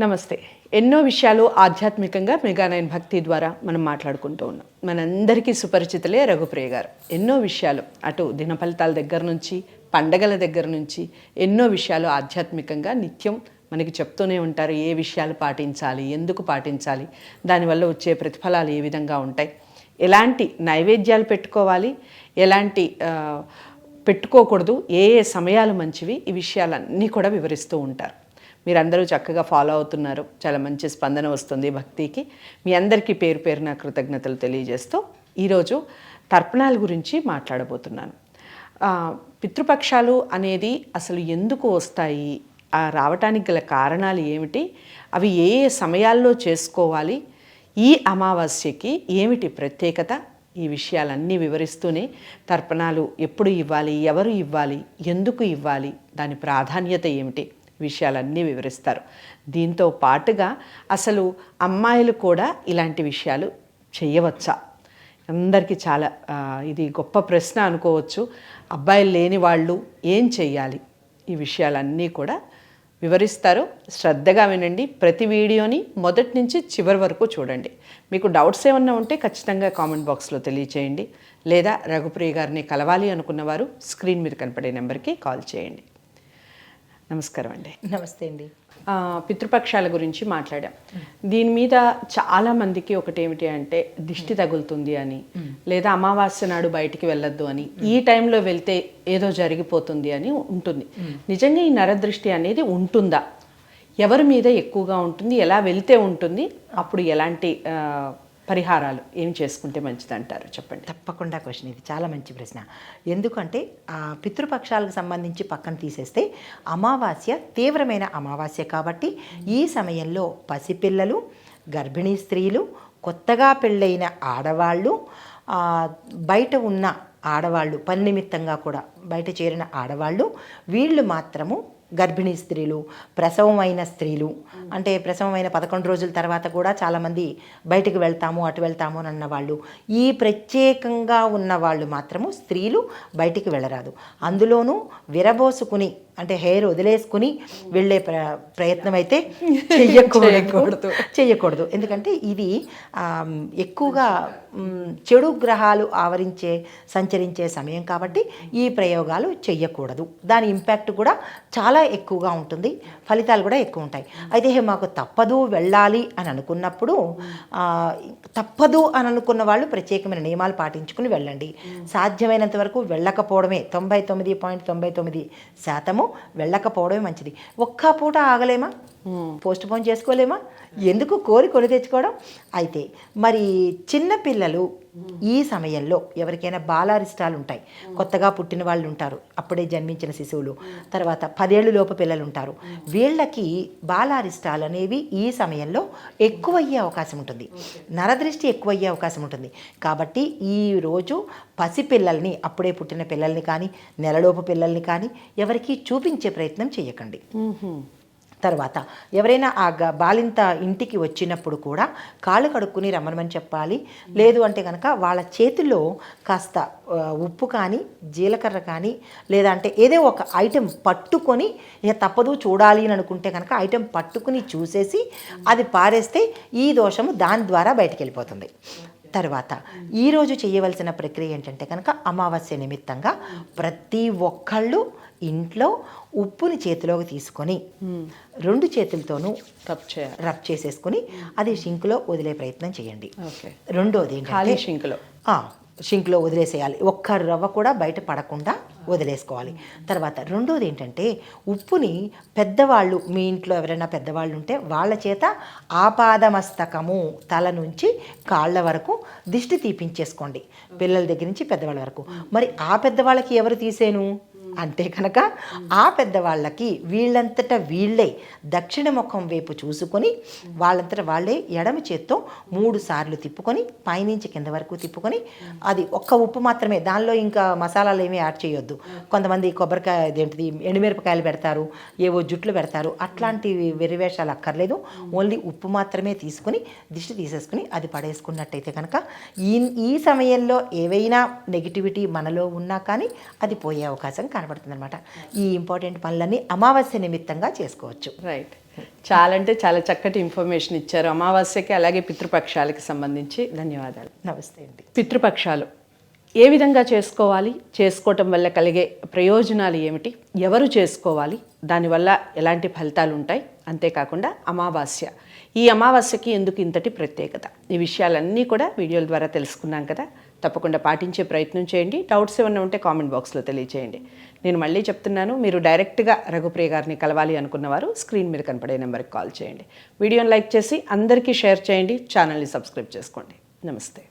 నమస్తే. ఎన్నో విషయాలు ఆధ్యాత్మికంగా మెగానైన్ భక్తి ద్వారా మనం మాట్లాడుకుంటూ ఉన్నాం. మనందరికీ సుపరిచితులే రఘుప్రియ గారు. ఎన్నో విషయాలు అటు దినఫలితాల దగ్గర నుంచి పండగల దగ్గర నుంచి ఎన్నో విషయాలు ఆధ్యాత్మికంగా నిత్యం మనకి చెప్తూనే ఉంటారు. ఏ విషయాలు పాటించాలి ఎందుకు పాటించాలి దానివల్ల వచ్చే ప్రతిఫలాలు ఏ విధంగా ఉంటాయి? ఎలాంటి నైవేద్యాలు పెట్టుకోవాలి? ఎలాంటి పెట్టుకోకూడదు? ఏ ఏ సమయాలు మంచివి? ఈ విషయాలన్నీ కూడా వివరిస్తూ ఉంటారు. మీరందరూ చక్కగా ఫాలో అవుతున్నారు. చాలా మంచి స్పందన వస్తుంది భక్తికి. మీ అందరికీ పేరు పేరున కృతజ్ఞతలు తెలియజేస్తూ ఈరోజు తర్పణాల గురించి మాట్లాడబోతున్నాను. పితృపక్షాలు అనేది అసలు ఎందుకు వస్తాయి? రావటానికి గల కారణాలు ఏమిటి? అవి ఏ ఏ సమయాల్లో చేసుకోవాలి? ఈ అమావాస్యకి ఏమిటి ప్రత్యేకత? ఈ విషయాలన్నీ వివరిస్తూనే తర్పణాలు ఎప్పుడు ఇవ్వాలి? ఎవరు ఇవ్వాలి? ఎందుకు ఇవ్వాలి? దాని ప్రాధాన్యత ఏమిటి? విషయాలన్నీ వివరిస్తారు. దీంతో పాటుగా అసలు అమ్మాయిలు కూడా ఇలాంటి విషయాలు చేయవచ్చా? అందరికీ చాలా ఇది గొప్ప ప్రశ్న అనుకోవచ్చు. అబ్బాయిలు లేని వాళ్ళు ఏం చెయ్యాలి? ఈ విషయాలన్నీ కూడా వివరిస్తారు. శ్రద్ధగా వినండి. ప్రతి వీడియోని మొదటి నుంచి చివరి వరకు చూడండి. మీకు డౌట్స్ ఏమన్నా ఉంటే ఖచ్చితంగా కామెంట్ బాక్స్లో తెలియచేయండి. లేదా రఘుప్రియ గారిని కలవాలి అనుకున్నవారు స్క్రీన్ మీద కనపడే నెంబర్కి కాల్ చేయండి. నమస్కారం అండి. నమస్తే అండి. పితృపక్షాల గురించి మాట్లాడాం. దీని మీద చాలా మందికి ఒకటి ఏమిటి అంటే దిష్టి తగులుతుంది అని లేదా అమావాస్య నాడు బయటికి వెళ్ళొద్దు అని ఈ టైంలో వెళ్తే ఏదో జరిగిపోతుంది అని ఉంటుంది. నిజంగా ఈ నరదృష్టి అనేది ఉంటుందా? ఎవరి మీద ఎక్కువగా ఉంటుంది? ఎలా వెళ్తే ఉంటుంది? అప్పుడు ఎలాంటి పరిహారాలు ఏం చేసుకుంటే మంచిది అంటారు చెప్పండి. తప్పకుండా క్వశ్చన్ ఇది. చాలా మంచి ప్రశ్న. ఎందుకంటే ఆ పితృపక్షాలకు సంబంధించి పక్కన తీసేస్తే అమావాస్య తీవ్రమైన అమావాస్య కాబట్టి ఈ సమయంలో పసిపిల్లలు గర్భిణీ స్త్రీలు కొత్తగా పెళ్ళైన ఆడవాళ్ళు బయట ఉన్న ఆడవాళ్ళు పని నిమిత్తంగా కూడా బయట చేరిన ఆడవాళ్ళు వీళ్ళు మాత్రము గర్భిణీ స్త్రీలు ప్రసవమైన స్త్రీలు అంటే ప్రసవమైన పదకొండు రోజుల తర్వాత కూడా చాలామంది బయటకు వెళ్తాము అటు వెళ్తాము అని అన్న వాళ్ళు ఈ ప్రత్యేకంగా ఉన్న వాళ్ళు మాత్రము స్త్రీలు బయటికి వెళ్ళరాదు. అందులోనూ విరబోసుకుని అంటే హెయిర్ వదిలేసుకుని వెళ్ళే ప్ర ప్రయత్నం అయితే చెయ్యకూడదు. చెయ్యకూడదు. ఎందుకంటే ఇది ఎక్కువగా చెడు గ్రహాలు ఆవరించే సంచరించే సమయం కాబట్టి ఈ ప్రయోగాలు చెయ్యకూడదు. దాని ఇంపాక్ట్ కూడా చాలా ఎక్కువగా ఉంటుంది. ఫలితాలు కూడా ఎక్కువ ఉంటాయి. అయితే "హే, మాకు తప్పదు వెళ్ళాలి అని అనుకున్నప్పుడు తప్పదు అని అనుకున్న వాళ్ళు ప్రత్యేకమైన నియమాలు పాటించుకుని వెళ్ళండి. సాధ్యమైనంత వరకు వెళ్ళకపోవడమే. తొంభై తొమ్మిది పాయింట్ తొంభై తొమ్మిది శాతము వెళ్ళకపోవడమే మంచిది. ఒక్క పూట ఆగలేమా? Post phone చేసుకోలేమా? ఎందుకు కోరి కొని తెచ్చుకోవడం? అయితే మరి చిన్న పిల్లలు ఈ సమయంలో ఎవరికైనా బాలారిష్టాలు ఉంటాయి కొత్తగా పుట్టిన వాళ్ళు ఉంటారు అప్పుడే జన్మించిన శిశువులు. తర్వాత పదేళ్ళు లోపు పిల్లలు ఉంటారు వీళ్ళకి బాలారిష్టాలు అనేవి ఈ సమయంలో ఎక్కువయ్యే అవకాశం ఉంటుంది నరదృష్టి ఎక్కువయ్యే అవకాశం ఉంటుంది కాబట్టి ఈ రోజు పసిపిల్లల్ని అప్పుడే పుట్టిన పిల్లల్ని కానీ నెలలోపు పిల్లల్ని కానీ ఎవరికి చూపించే ప్రయత్నం చేయకండి తర్వాత ఎవరైనా ఆ గ- బాలింత ఇంటికి వచ్చినప్పుడు కూడా కాళ్ళు కడుక్కుని రమ్మనమని చెప్పాలి. లేదు అంటే కనుక వాళ్ళ చేతిలో కాస్త ఉప్పు కానీ జీలకర్ర కానీ లేదా అంటే ఏదో ఒక ఐటెం పట్టుకొని ఇక తప్పదు చూడాలి అని అనుకుంటే కనుక ఐటెం పట్టుకుని చూసేసి అది పారేస్తే ఈ దోషము దాని ద్వారా బయటకు వెళ్ళిపోతుంది. తర్వాత ఈరోజు చేయవలసిన ప్రక్రియ ఏంటంటే కనుక అమావాస్య నిమిత్తంగా ప్రతి ఒక్కళ్ళు ఇంట్లో ఉప్పుని చేతిలోకి తీసుకొని రెండు చేతులతోనూ రబ్ చేయాలి. రబ్ చేసేసుకొని అది షింకులో వదిలే ప్రయత్నం చేయండి. ఓకే. రెండోది ఖాళీ షింక్లో. షింక్లో వదిలేసేయాలి. ఒక్క రవ్వ కూడా బయట పడకుండా వదిలేసుకోవాలి. తర్వాత రెండోది ఏంటంటే ఉప్పుని పెద్దవాళ్ళు మీ ఇంట్లో ఎవరైనా పెద్దవాళ్ళు ఉంటే వాళ్ళ చేత ఆపాదమస్తకము తల నుంచి కాళ్ళ వరకు దిష్టి తీపించేసుకోండి. పిల్లల దగ్గర నుంచి పెద్దవాళ్ళ వరకు. మరి ఆ పెద్దవాళ్ళకి ఎవరు తీసేను? అంటే కనుక ఆ పెద్దవాళ్ళకి వీళ్ళంతట వీళ్ళే దక్షిణ ముఖం వైపు చూసుకొని వాళ్ళంతట వాళ్ళే ఎడమ చేత్తో మూడు సార్లు తిప్పుకొని పైనుంచి కింద వరకు తిప్పుకొని అది ఒక్క ఉప్పు మాత్రమే. దానిలో ఇంకా మసాలాలు ఏమీ యాడ్ చేయొద్దు. కొంతమంది కొబ్బరికాయ ఇదేంటిది ఎండుమిరపకాయలు పెడతారు ఏవో జుట్లు పెడతారు. అట్లాంటి వెరివేషాలు అక్కర్లేదు. ఓన్లీ ఉప్పు మాత్రమే తీసుకుని దిష్టి తీసేసుకుని అది పడేసుకున్నట్టయితే కనుక ఈ ఈ సమయంలో ఏవైనా నెగిటివిటీ మనలో ఉన్నా కానీ అది పోయే అవకాశం కనబడుతుంది అనమాట ఈ ఇంపార్టెంట్ పనులన్నీ అమావాస్య నిమిత్తంగా చేసుకోవచ్చు. రైట్ చాలా అంటే చాలా చక్కటి ఇన్ఫర్మేషన్ ఇచ్చారు. అమావాస్యకి అలాగే పితృపక్షాలకి సంబంధించి ధన్యవాదాలు. నమస్తే అండి. పితృపక్షాలు ఏ విధంగా చేసుకోవాలి? చేసుకోవటం వల్ల కలిగే ప్రయోజనాలు ఏమిటి? ఎవరు చేసుకోవాలి? దానివల్ల ఎలాంటి ఫలితాలు ఉంటాయి? అంతేకాకుండా అమావాస్య. ఈ అమావాస్యకి ఎందుకు ఇంతటి ప్రత్యేకత? ఈ విషయాలన్నీ కూడా వీడియోల ద్వారా తెలుసుకున్నాం కదా. తప్పకుండా పాటించే ప్రయత్నం చేయండి. డౌట్స్ ఏమైనా ఉంటే కామెంట్ బాక్స్లో తెలియచేయండి. నేను మళ్ళీ చెప్తున్నాను మీరు డైరెక్ట్గా రఘుప్రియ గారిని కలవాలి అనుకున్నవారు స్క్రీన్ మీద కనపడే నెంబర్కి కాల్ చేయండి. వీడియోని లైక్ చేసి అందరికీ షేర్ చేయండి. ఛానల్ని సబ్స్క్రైబ్ చేసుకోండి. నమస్తే.